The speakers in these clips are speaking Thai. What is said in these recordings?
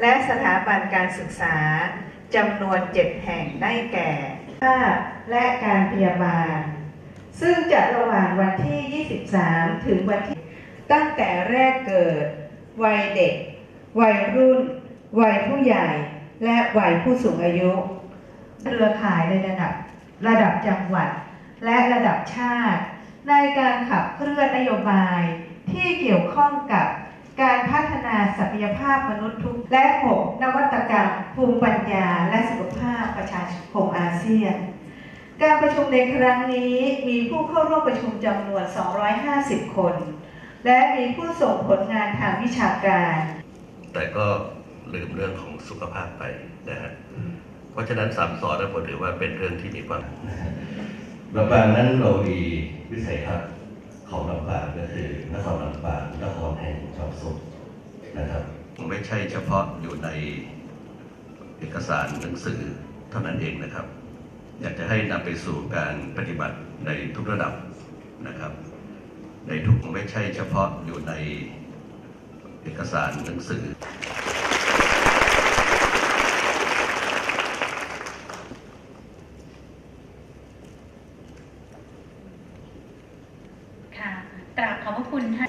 และสถาบันการศึกษาจำนวน7แห่งได้แก่แพทย์และการพยาบาล ซึ่งจะระหว่างวันที่ 23 ถึงวันที่ ตั้งแต่แรกเกิด วัยเด็ก วัยรุ่น วัยผู้ใหญ่ และวัยผู้สูงอายุ เครือข่ายในระดับระดับจังหวัด และระดับชาติ ในการขับเคลื่อนนโยบายที่เกี่ยวข้องกับ การพัฒนาศักยภาพมนุษย์ทุก และ 6 นวัตกรรม ภูมิปัญญา และสุขภาพประชาคมอาเซียน การประชุมในครั้งนี้มีผู้เข้าร่วมประชุมจำนวน 250 คน และมีผู้ส่งผลงานทางวิชาการ แต่ก็ลืมเรื่องของสุขภาพไปนะฮะเพราะฉะนั้นสามสอนนะผมถือว่าเป็นเรื่องที่มีความลำปางนั้นเรามีวิสัยทัศน์ของลำปางก็คือน ครลำปางนครแห่งความสุขนะครับไม่ใช่เฉพาะอยู่ในเอกสารหนังสือเท่านั้นเองนะครับ อยากจะให้นำไปสู่การปฏิบัติในทุกระดับนะครับ ในทุกไม่ใช่เฉพาะอยู่ในเอกสารหนังสือ ค่ะ กราบขอบพระคุณท่าน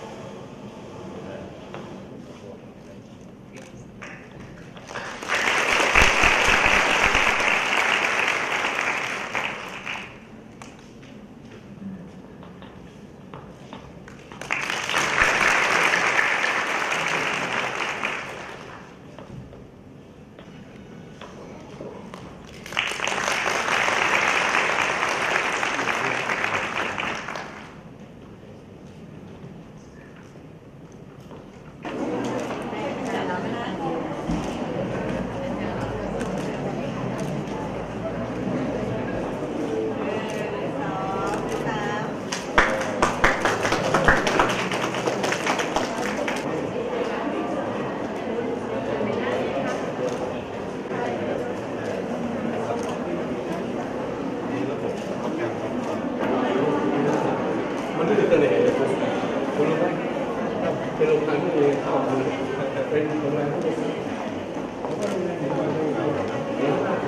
เป็นโรงงานที่มีความเป็นโรงงานที่มีความเป็นโรงงานที่มีความ